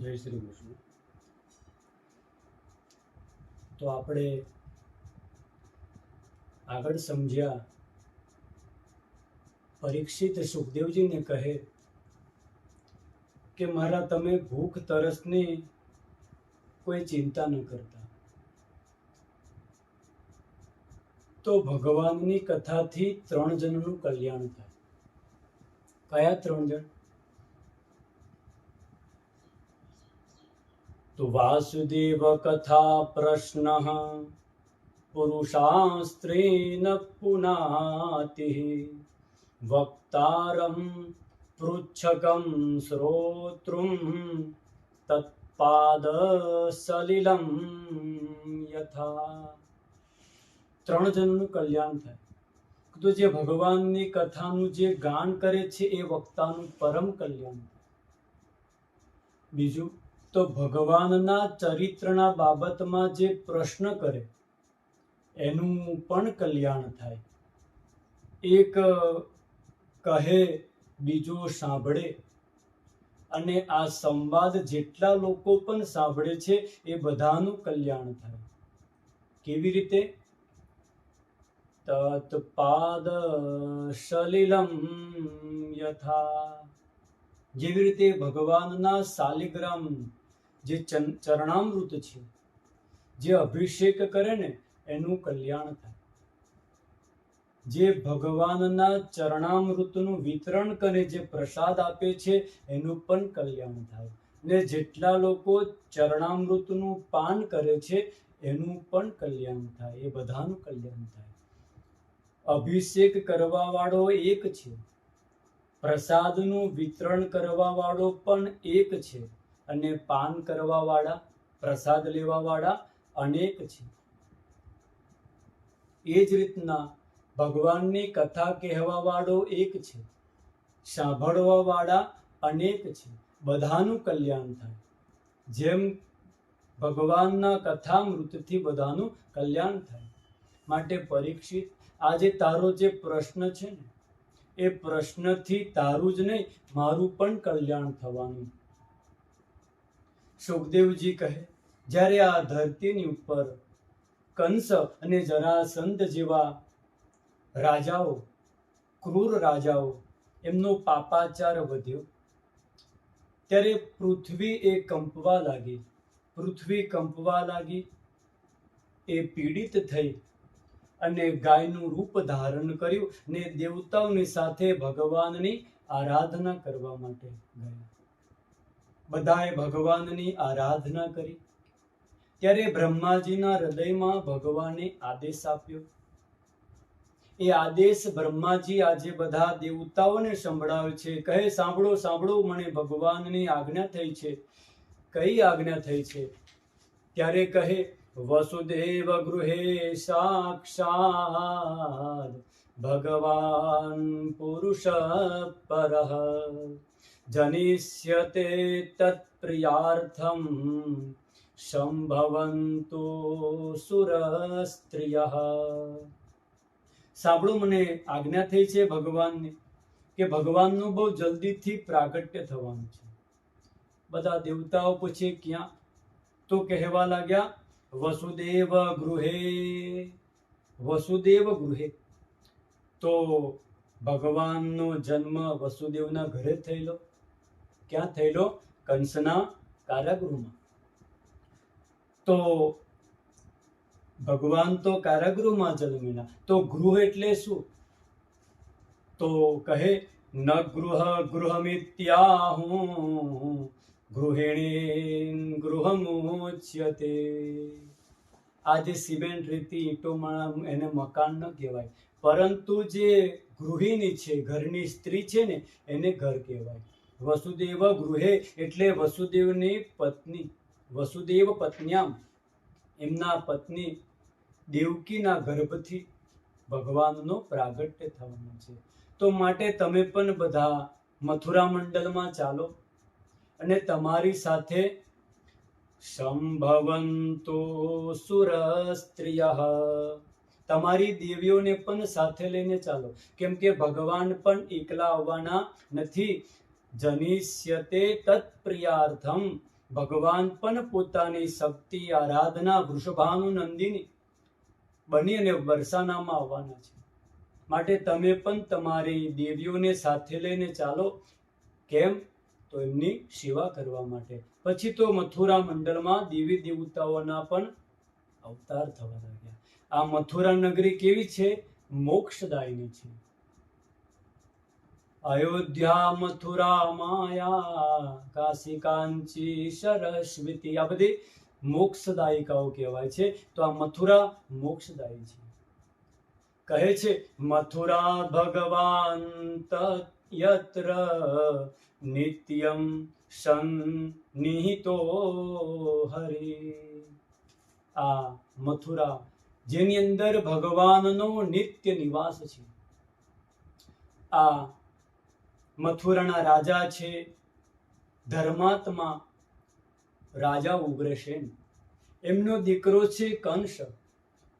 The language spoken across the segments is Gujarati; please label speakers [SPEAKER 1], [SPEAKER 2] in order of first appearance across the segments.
[SPEAKER 1] જય શ્રી કૃષ્ણ તો આપણે આગળ સમજ્યા. પરીક્ષિત સુખદેવજીને કહે કે મારા તમે ભૂખ તરસની કોઈ ચિંતા ન કરતા. તો ભગવાનની કથાથી ત્રણ જણનું કલ્યાણ થાય. કયા ત્રણ જણ? તો વાસુદેવ કથા પ્રશ્ન પુરુષાસ્ત્રેન પુનાતિ વક્તારમ પૃચ્છકમ શ્રોતૃમ તત્પાદ સલિલમ યથા ત્રણ જણનું કલ્યાણ થાય. તો જે ભગવાનની કથાનું જે ગાન કરે છે, એ વક્તાનું પરમ કલ્યાણ બીજું તો ભગવાનના ચરિત્રના બાબતમાં જે પ્રશ્ન કરે, એનું પણ કલ્યાણ થાય. એક કહે, બીજો સાંભળે. અને આ સંવાદ જેટલા લોકો પણ સાંભળે છે, એ બધાનું કલ્યાણ થાય. કેવી રીતે? તત્પાદ, સલિલમ, યથા. જેવી રીતે ભગવાનના શાલિગ્રામ જે ચરણામૃત છે, જે અભિષેક કરે ને, એનું કલ્યાણ થાય. જે ભગવાનના ચરણામૃતનું વિતરણ કરે, જે પ્રસાદ આપે છે, એનું પણ કલ્યાણ થાય. ને જેટલા લોકો ચરણામૃતનું પાન કરે છે, એનું પણ કલ્યાણ થાય, એ બધાનું કલ્યાણ થાય. અભિષેક કરવા વાળો એક છે. પ્રસાદનું વિતરણ કરવા વાળો પણ એક છે. અને પાન કરવાવાળા, પ્રસાદ લેવાવાળા અનેક છે. એ જ રીતના ભગવાનની કથા કહેવાવાળો એક છે. સાંભળવાવાળા અનેક છે. બધાનું કલ્યાણ થાય. જેમ ભગવાનના કથામૃતથી બધાનું કલ્યાણ થાય. માટે પરીક્ષિત, આજે તારો જે પ્રશ્ન છે ને, એ પ્રશ્નથી તારું જ નહીં, મારું પણ કલ્યાણ થવાનું સુખદેવજી કહે, જ્યારે આ ધરતીની ઉપર કંસ અને જરાસંત જેવા રાજાઓ, ક્રૂર રાજાઓ, એમનો પાપાચાર વધ્યો, ત્યારે પૃથ્વી એ કંપવા લાગી, પૃથ્વી કંપવા લાગી, એ પીડિત થઈ અને ગાયનું રૂપ ધારણ કર્યું ને દેવતાઓની સાથે ભગવાનની આરાધના કરવા માટે ગયા. બધાએ ભગવાનની આરાધના કરી. ત્યારે બ્રહ્માજીના હૃદયમાં ભગવાને આદેશ આપ્યો. એ આદેશ બ્રહ્માજી આજે બધા દેવતાઓને સંભળાવે છે. કહે, સાંભળો સાંભળો, મને ભગવાનની આજ્ઞા થઈ છે. કઈ આજ્ઞા થઈ છે? ત્યારે કહે, વસુદેવ ગૃહે સાક્ષાત ભગવાન પુરુષ પરઃ જનિષ્યતે તત્પ્રિયાર્થમ સંભવંતો સુરસ્ત્રિય સાંભળો મને આજ્ઞા થઈ છે ભગવાનની કે ભગવાનનું બહુ જલ્દીથી પ્રાગટ્ય થવાનું છે. બધા દેવતાઓ પૂછે, ક્યાં? તો કહેવા લાગ્યા, વસુદેવ ગૃહે વસુદેવ ગૃહે. તો ભગવાનનો જન્મ વસુદેવના ઘરે થયેલો. ક્યાં થયેલો? કંસના કારાગૃહમાં. તો ભગવાન તો કારાગૃહમાં જન્મેલા. તો ગૃહ એટલે શું? તો કહે, ન ગૃહ ગૃહમિત્યાહું આ જે સિમેન્ટ રીતિ ઈંટોમાં એને મકાન ન કહેવાય. પરંતુ જે ગૃહિણી છે, ઘરની સ્ત્રી છે ને, એને ઘર કહેવાય. વસુદેવ ગૃહે એટલે વસુદેવની પત્ની, વસુદેવ પત્ન્યામ. એમના પત્ની દેવકીના ગર્ભથી ભગવાનનો પ્રાગટ્ય થવાનો છે. તો માટે તમે પણ બધા મથુરા મંડળમાં ચાલો અને તમારી સાથે સંભવંતો સુરસ્ત્રિય. તમારી દેવીઓને પણ સાથે લઈને ચાલો. કેમ કે ભગવાન પણ એકલા આવવાના નથી. જનિષ્યતે તત્પ્રિયાર્થમ. ભગવાન પણ પોતાની શક્તિ, આરાધના વૃષભાનુ નંદિની બની અને વરસાનામાં આવવાના છે. માટે તમે પણ તમારી દેવીઓને સાથે લઈને ચાલો. કેમ? તો એમની સેવા કરવા માટે. પછી તો મથુરા મંડળમાં દેવી દેવતાઓના પણ અવતાર થવા લાગ્યા આ મથુરા નગરી કેવી છે? મોક્ષદાયની છે. અયોધ્યા મથુરા માયા કાશી કાંચી સરસ્વતી, આ બધી મોક્ષદાયિકાઓ કહેવાય છે. તો આ મથુરા મોક્ષદાયી છે. કહે છે, મથુરા ભગવાન યત્ર નિત્યમ સન્નિહિતો હરિ. આ મથુરા જેની અંદર ભગવાનનો નિત્ય નિવાસ છે. આ મથુરાના રાજા છે, ધર્માત્મા રાજા ઉગ્રસેન એમનો દીકરો છે કંસ,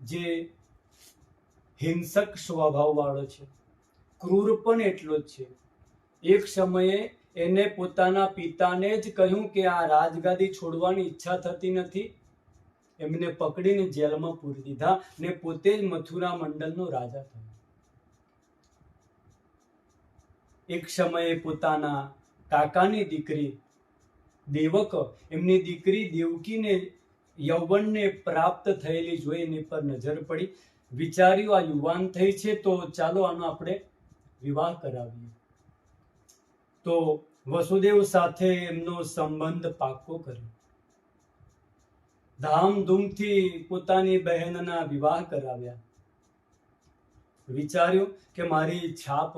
[SPEAKER 1] જે હિંસક સ્વભાવવાળો છે. ક્રૂર પણ એટલો જ છે. એક સમયે એને પોતાના પિતાને જ કહ્યું કે આ રાજગાદી છોડવાની ઈચ્છા થતી નથી. એમને પકડીને જેલમાં પૂરી દીધા ને પોતે જ મથુરા મંડળનો રાજા થયો. એક સમયે પોતાના કાકાની દીકરી દેવક, એમની દીકરી દેવકીને યૌવનને પ્રાપ્ત થયેલી જોઈ એની પર નજર પડી. વિચાર્યું, આ યુવાન થઈ છે તો ચાલો આનો આપણે વિવાહ કરાવીએ. તો વસુદેવ સાથે એમનો સંબંધ પાક્કો કર્યો. ધામધૂમથી પોતાની બહેનના વિવાહ કરાવ્યા. વિચાર્યું કે મારી છાપ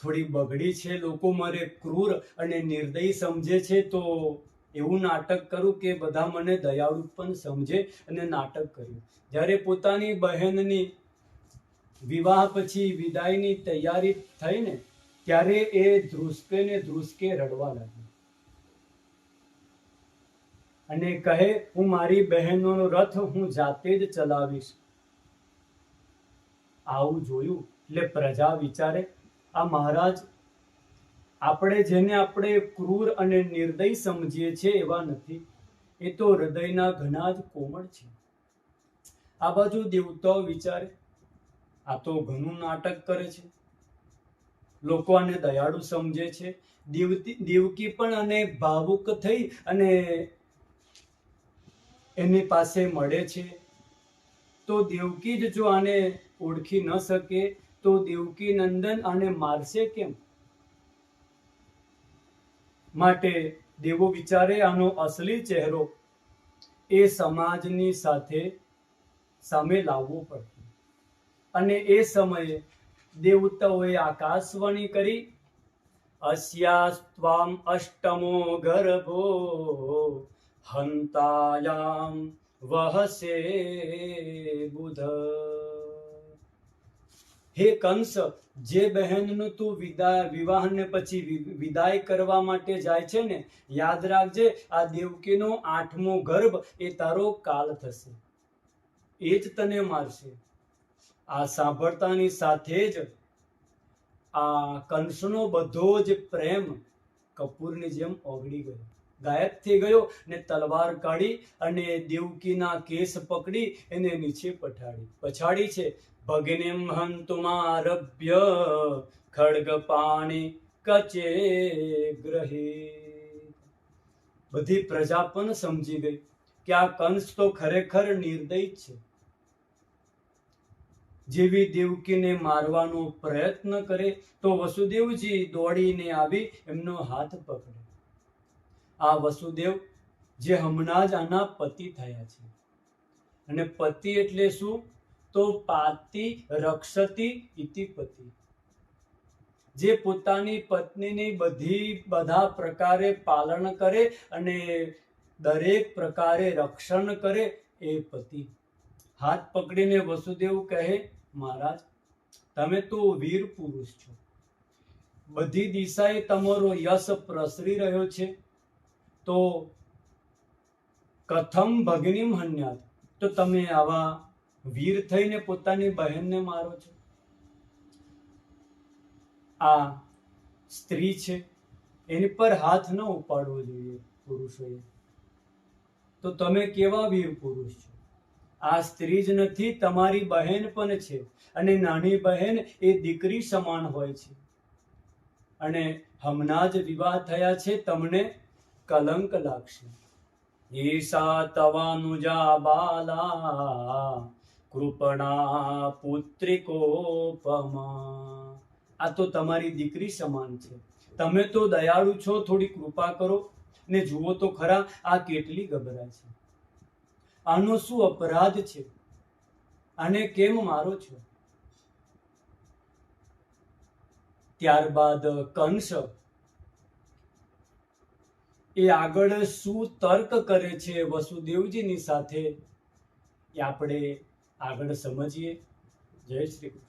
[SPEAKER 1] થોડી બગડી છે, લોકો મારે ક્રૂર અને નિર્દયી સમજે છે, તો એવું નાટક કરું કે બધા મને દયાળુ પણ સમજે અને નાટક કર્યું. જ્યારે પોતાની બહેનની વિવાહ પછી વિદાયની તૈયારી થઈને, ત્યારે એ ધ્રુસકે ને ધ્રુસકે રડવા લાગ્યો. અને કહે, હું મારી બહેનોનો રથ હું જાતે જ ચલાવીશ. આવું જોયું એટલે પ્રજા વિચારે, આ મહારાજ, આપણે જેને આપણે ક્રૂર અને નિર્દય સમજીએ છીએ એવા નથી. એ તો હૃદયના ઘણા જ કોમળ છે. આ બાજુ દેવતાઓ વિચારે, આ તો ઘણું નાટક કરે છે. લોકો આને દયાળુ સમજે છે. દેવતી, દેવકી પણ અને ભાવુક થઈ અને એની પાસે મળે છે. તો દેવકી જ જો આને ઓળખી ન શકે, તો દેવકી નંદન આને મારશે કેમ? માટે દેવો વિચારે આનો અસલી ચહેરો એ સમાજની સાથે સામે લાવવો પડતો અને એ સમયે દેવતાઓએ આકાશવાણી કરી અસ્યાસ્ત્વામ અષ્ટમો ગર્ભો હંતાયામ वहसे બુધ હે કંસ જે બહેનનું તું વિદાય, વિવાહને પછી વિદાય કરવા માટે જાય છે ને, યાદ રાખજે, આ દેવકીનો આઠમો ગર્ભ એ તારો કાલ થશે. એ જ તને મારશે. આ સાંભળતાની સાથે જ આ કંસનો બધો જ પ્રેમ કપૂરની જેમ ઓગળી ગયો. ગાયબ થઈ ગયો ને તલવાર કાઢી અને દેવકીના કેસ પકડી એને નીચે પઠાડી. પછાડી છે ભગિનીમ હંતુમારભ્ય ખડગ પાણી કચે ગ્રહી. બધી પ્રજા પણ સમજી ગઈ કે આ કંસ તો ખરેખર નિર્દય છે. જેવી દેવકીને મારવાનો પ્રયત્ન કરે તો વસુદેવજી દોડીને આવી એમનો હાથ પકડે. આ વસુદેવ જે હમણાં જ આના પતિ થયા છે. અને પતિ એટલે શું? તો પાતિ રક્ષતી ઇતિ પતિ. જે પોતાની પત્નીની બધી બધા પ્રકારે પાલન કરે અને દરેક પ્રકારે રક્ષણ કરે એ પતિ. હાથ પકડીને વસુદેવ કહે, મહારાજ, તમે તો વીર પુરુષ છો. બધી દિશાએ તમારો યશ પ્રસરી રહ્યો છે. તો કથમ ભગિનીમ હન્યાત. તો તમે આવા વીર થઈને પોતાની બહેનને મારો છો. આ સ્ત્રી છે, એની પર હાથ ન ઉપાડવો જોઈએ પુરુષોએ. તો તમે કેવા વીર પુરુષ છો? આ સ્ત્રી જ નથી, તમારી બહેન પણ છે અને નાની બહેન એ દીકરી સમાન હોય છે. અને હમણાં જ વિવાહ થયા છે, તમને કલંક લાગશે ઈશા તવાનુજા બાલા કૃપણા પુત્રિકોપમા આ તો તમારી દીકરી સમાન છે. તમે તો દયાળુ છો, થોડી કૃપા કરો ને જુઓ તો ખરા આ કેટલી ગભરાય છે. આનો શું અપરાધ છે? આને કેમ મારો છો? ત્યારબાદ કંસ એ આગળ શું તર્ક કરે છે વસુદેવજીની સાથે એ આપણે આગળ સમજીએ. જય શ્રી કૃષ્ણ.